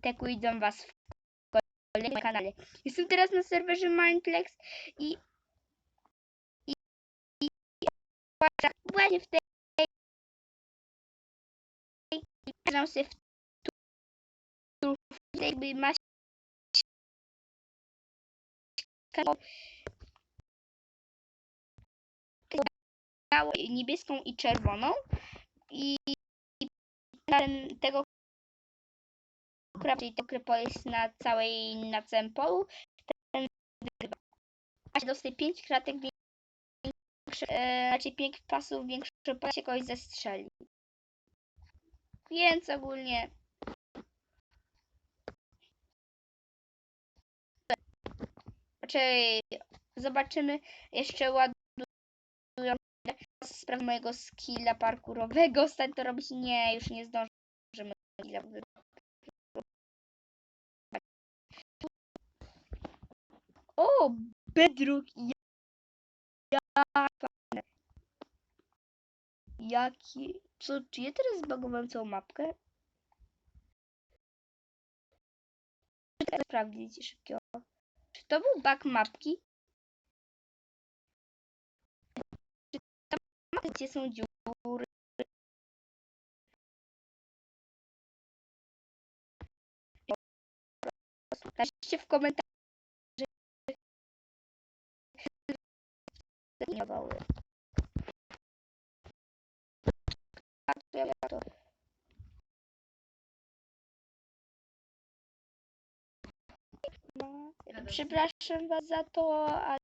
Teku idą was w kolejnym kanale. Jestem teraz na serwerze Mindplex i, i, i, właśnie w tej zaczynam sobie w tu, jakby ma kanał białą, niebieską i czerwoną i ten, tego czyli to krypo jest na całej, na całym polu, ten wygrywa. A się dostaje 5 kratek większe, e, znaczy 5 pasów większe, pole się kogoś zestrzeli. Więc ogólnie Znaczy, zobaczymy. Jeszcze ładuję sprawę mojego skilla parkurowego. Stań to robić. Nie, już nie zdążymy. O, bedrock. Ja, ja, Jaki... Co, czy ja teraz zbagowałem całą mapkę? Sprawdzić szybkiego. Czy to był bug mapki? Czy tam gdzie są dziury? Napiszcie w komentarzu. Zdefiniowały. To. No, przepraszam was za to, ale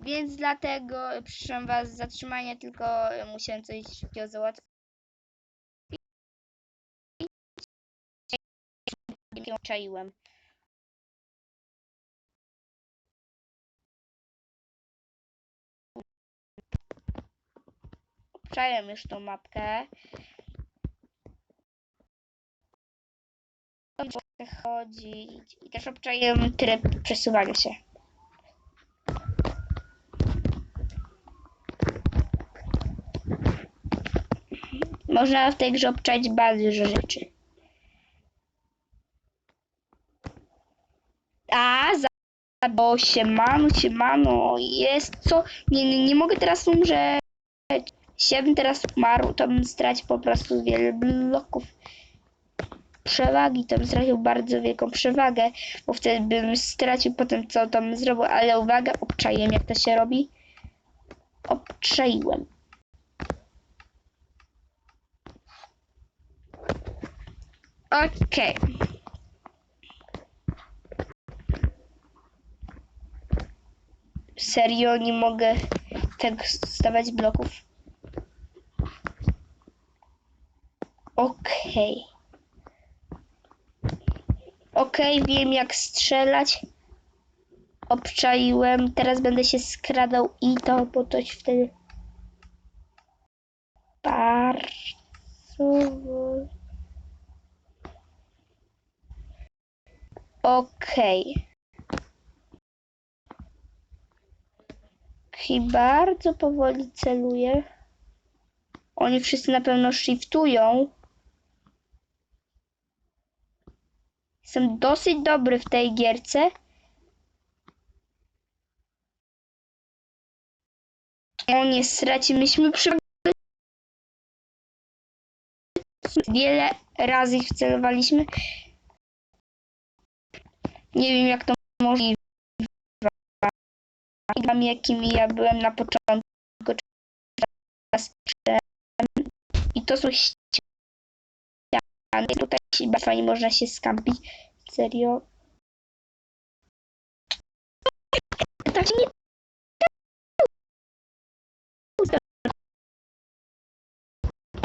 więc dlatego przyszłam was z zatrzymania, tylko musiałem coś załatwić. Ją czaiłem. Obczaiłem już tą mapkę. Chodzić. I też obczaiłem tryb przesuwania się. Można w tej grze obczaić bardzo dużo rzeczy. A, za... Bo siemano, siemano, jest co? Nie, nie, nie mogę teraz umrzeć. Jeśli ja bym teraz umarł, to bym stracił po prostu wiele bloków przewagi, bym stracił bardzo wielką przewagę, bo wtedy bym stracił potem co tam zrobił, ale uwaga, obczaiłem jak to się robi. Obczaiłem. Okej. Serio nie mogę tak stawiać bloków. Okej. Okej, wiem jak strzelać. Obczaiłem. Teraz będę się skradał i to, bo się wtedy bardzo... Okej. I bardzo powoli celuję. Oni wszyscy na pewno shiftują. Jestem dosyć dobry w tej gierce. O nie, straciliśmy przy... Wiele razy ich wcelowaliśmy. Nie wiem jak to możliwe. Jakimi ja byłem na początku. I to są ściany. Tutaj bardzo fajnie można się skampić. Serio. Tak nie.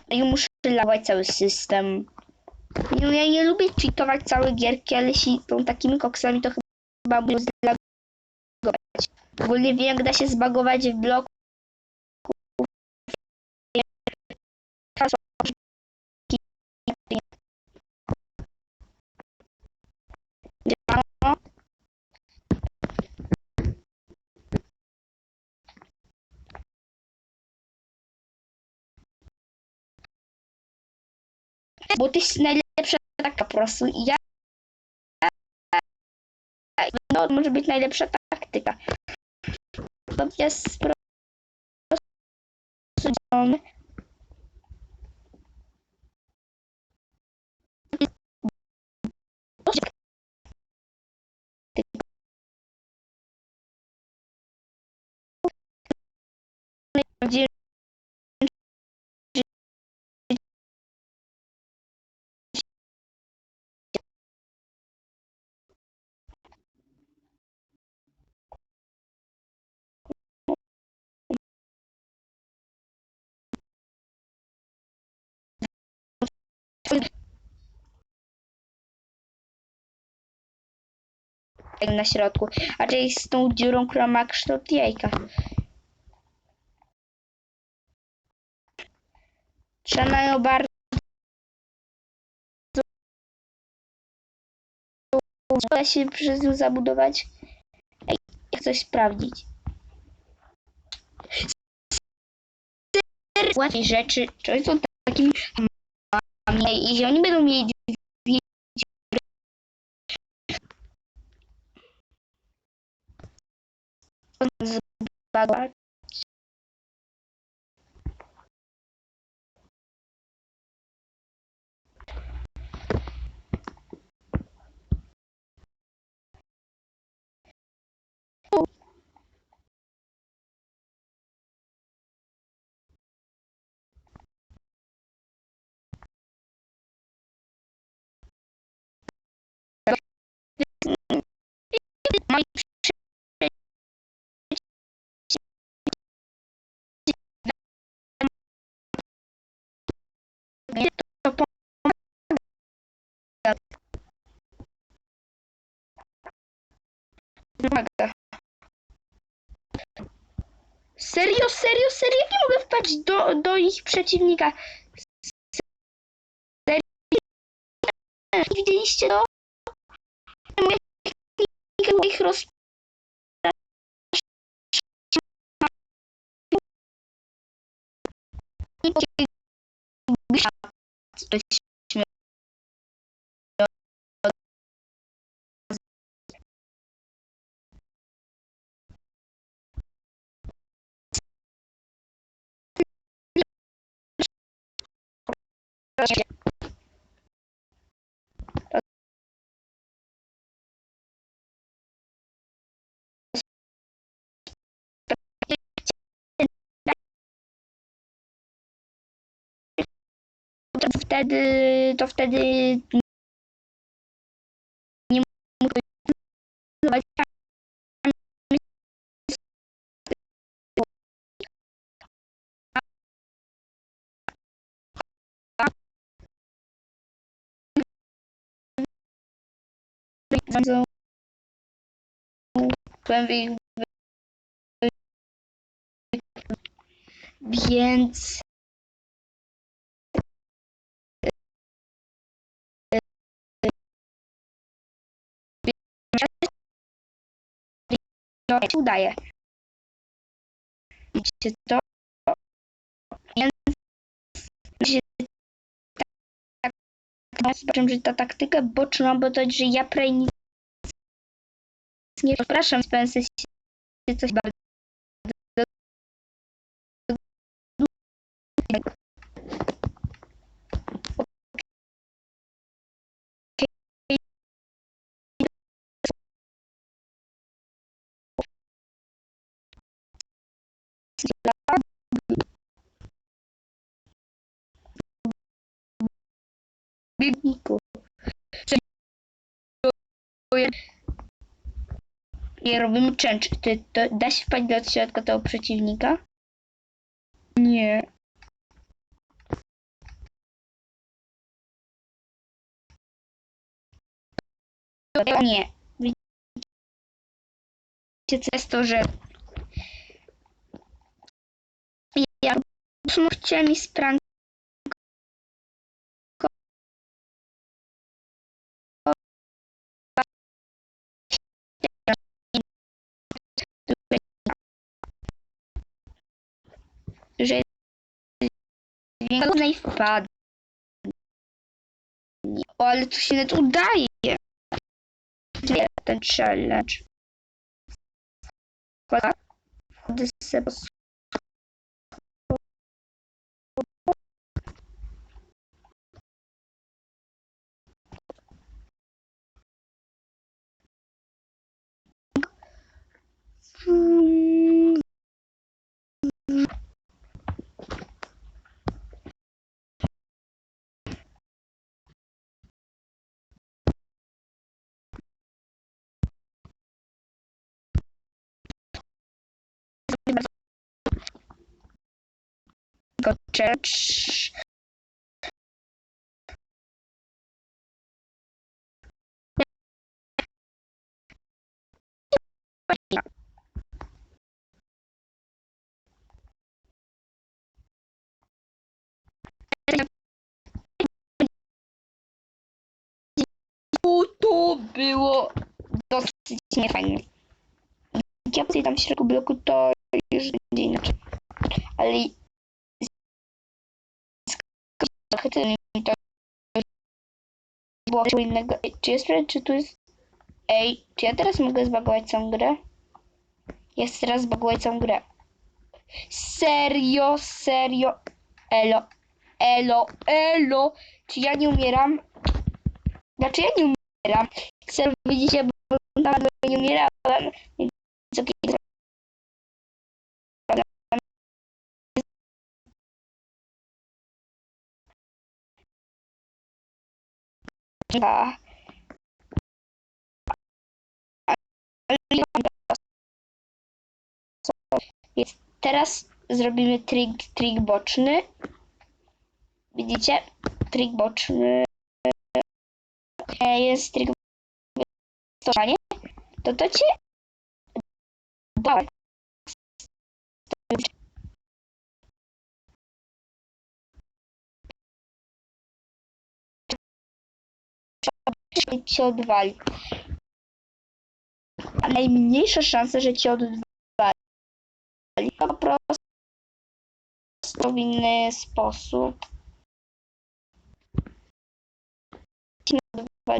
I muszę lawać cały system. Nie, ja nie lubię cheatować całe gierki, ale jeśli są takimi koksami, to chyba zlagować. Ogólnie wiem, da się zbagować w bloku. Bo ty najlepsza taka po prostu. Ja no, może być najlepsza taktyka. Jest po na środku, a czyli z tą dziurą, która ma kształt jajka. Trzeba nią bardzo da się przez nią zabudować. Jak coś sprawdzić. Łatwiej rzeczy, czy są takimi i oni będą mieli dwie zbagować. Moi pomaga. Serio, serio, serio? Nie mogę wpaść do, do ich przeciwnika. Serio? Widzieliście to? Ich roz... to wtedy, to wtedy nie więc no, się udaje. Widzicie to? Więc się tak, tak zobaczę, że ta taktyka boczna, bo to, że ja prawie nic nie przepraszam, Spencer się coś bardzo biegniku. I robimy częcz. Ty, to da się wpaść do środka tego przeciwnika? Nie. Nie. Widzicie, co jest to, że ja chciałem mi że więcej wpadł. O, ale to się nawet udaje. Nie, ten challenge. Wchodzę wchodzę sobie po Hmm. Church. To było dosyć ja tutaj tam w środku bloku, to już będzie inaczej. Ale ten to było coś innego. Ej, Czy jest czy tu jest... Ej, czy ja teraz mogę zbagować całą grę? Ja teraz zbagować całą grę. Serio, serio. Elo, elo, elo. Czy ja nie umieram? Znaczy ja nie umieram. Chcę widzicie, bo dawno nie umierałem. Więc okej. Ale nie teraz. Zrobimy trik, trik boczny. Widzicie? Trik boczny. E, Jest trik stosowanie. To to cię da. cię odwali. A najmniejsza szansa, że cię odwali. Po prostu w inny sposób.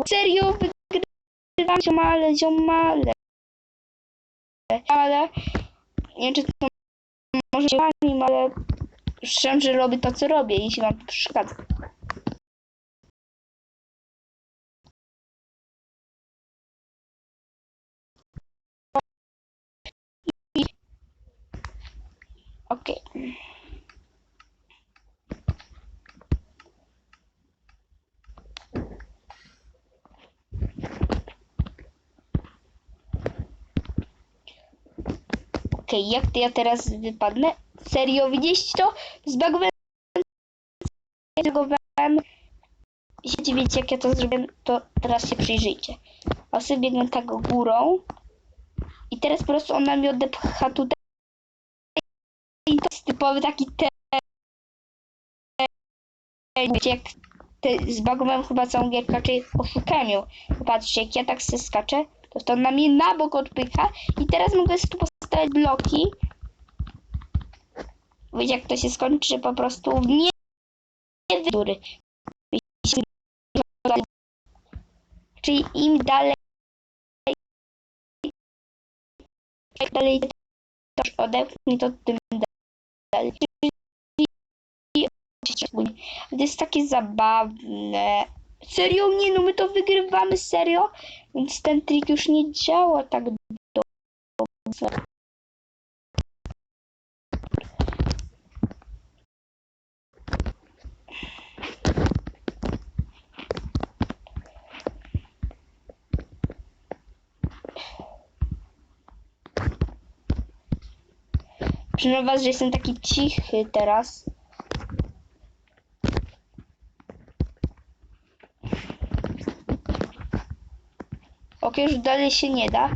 Serio, wygrywam ziomale, ziomale. Ale nie wiem, czy to może się ale szczerze robię to, co robię, jeśli wam to przeszkadza. Okej. Okej, jak to ja teraz wypadnę? Serio, widzieliście to? Zbagowałem. Jeśli wiecie, jak ja to zrobię, to teraz się przyjrzyjcie. A sobie biegnę tak górą. I teraz po prostu ona mi odepcha tutaj. Typowy taki te... Wiecie, jak te, zbagowałem chyba całą gierkę, czyli oszukałem ją. Patrzcie, jak ja tak sobie skaczę, to to na mnie na bok odpycha. I teraz mogę tu postawić bloki. Wiecie, jak to się skończy, po prostu nie... wydury. Czyli im dalej... Dalej to odepchnie, to tym dalej. To jest takie zabawne. Serio? Nie, no my to wygrywamy, serio? Więc ten trik już nie działa tak dobrze. Przyznam was, że jestem taki cichy teraz. Ok, już dalej się nie da.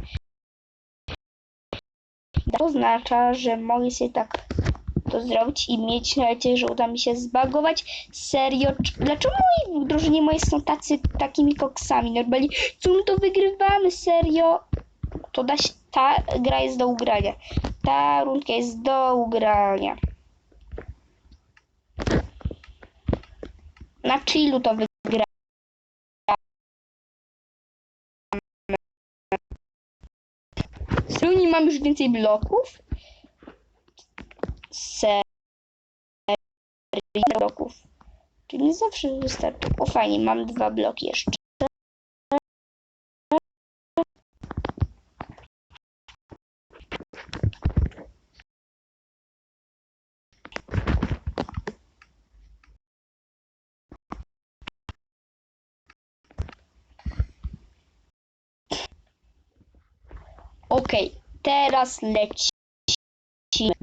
To oznacza, że mogę sobie tak to zrobić i mieć nadzieję, że uda mi się zbagować. Serio, cz- dlaczego moi w drużynie moje są tacy, takimi koksami? Normalnie, co my to wygrywamy, serio? To da się, ta gra jest do ugrania. Ta rundka jest do ugrania. Na chillu to wygra. Z runi mam już więcej bloków. Serii bloków. Czyli nie zawsze wystarczy. O fajnie, mam dwa bloki jeszcze. Ok, teraz lecimy.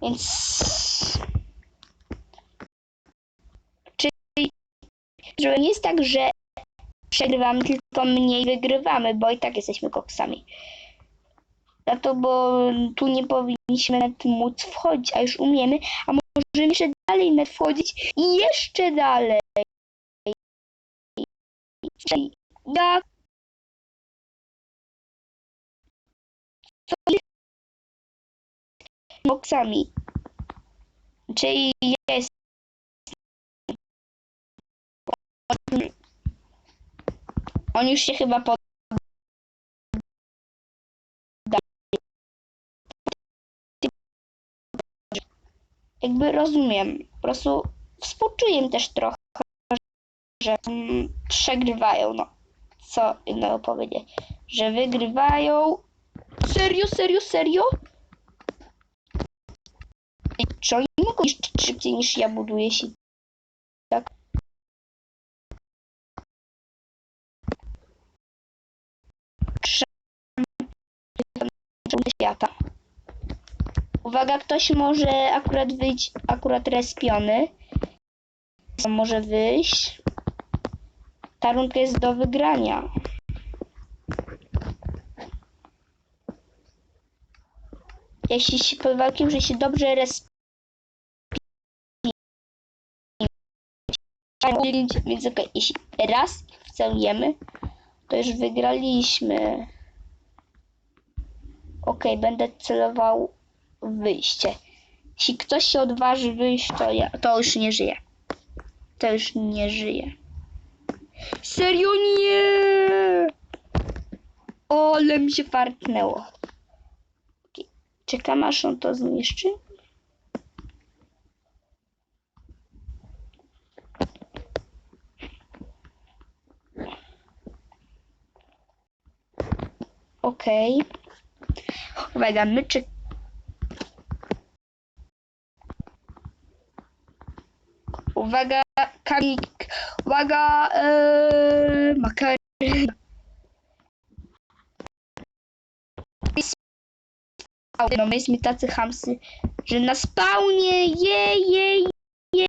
It's że nie jest tak, że przegrywamy, tylko mniej wygrywamy, bo i tak jesteśmy koksami. Za to, bo tu nie powinniśmy nawet móc wchodzić, a już umiemy, a możemy jeszcze dalej nawet wchodzić i jeszcze dalej. Jak co jest koksami. Czyli jest On już się chyba pod... Jakby rozumiem, po prostu współczuję też trochę, że mm, przegrywają, no. Co innego powiedzieć? Że wygrywają. Serio, serio, serio? Czy oni mogą iść szybciej niż ja buduję się? Tak? Uwaga, ktoś może akurat wyjść, akurat respiony. Może wyjść. Ta rundka jest do wygrania. Jeśli się pod walkiem, że się dobrze respi. Więc okej, jeśli raz wcelujemy, to już wygraliśmy. Okej, będę celował wyjście. Jeśli ktoś się odważy wyjść, to ja, to już nie żyje. To już nie żyje. Serio nie! O, ale mi się fartnęło. Okej, Czekam aż on to zniszczy. Okej. Uwaga, my czy... Uwaga, kamik. Uwaga, ee, makarena. No my jesteśmy tacy chamsy, że na spawnie je, je, je.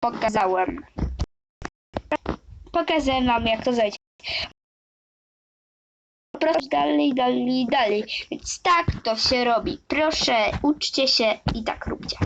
Pokazałem. Pokazałem wam jak to zejść. Po prostu dalej, dalej, dalej. Więc tak to się robi. Proszę, uczcie się i tak róbcie.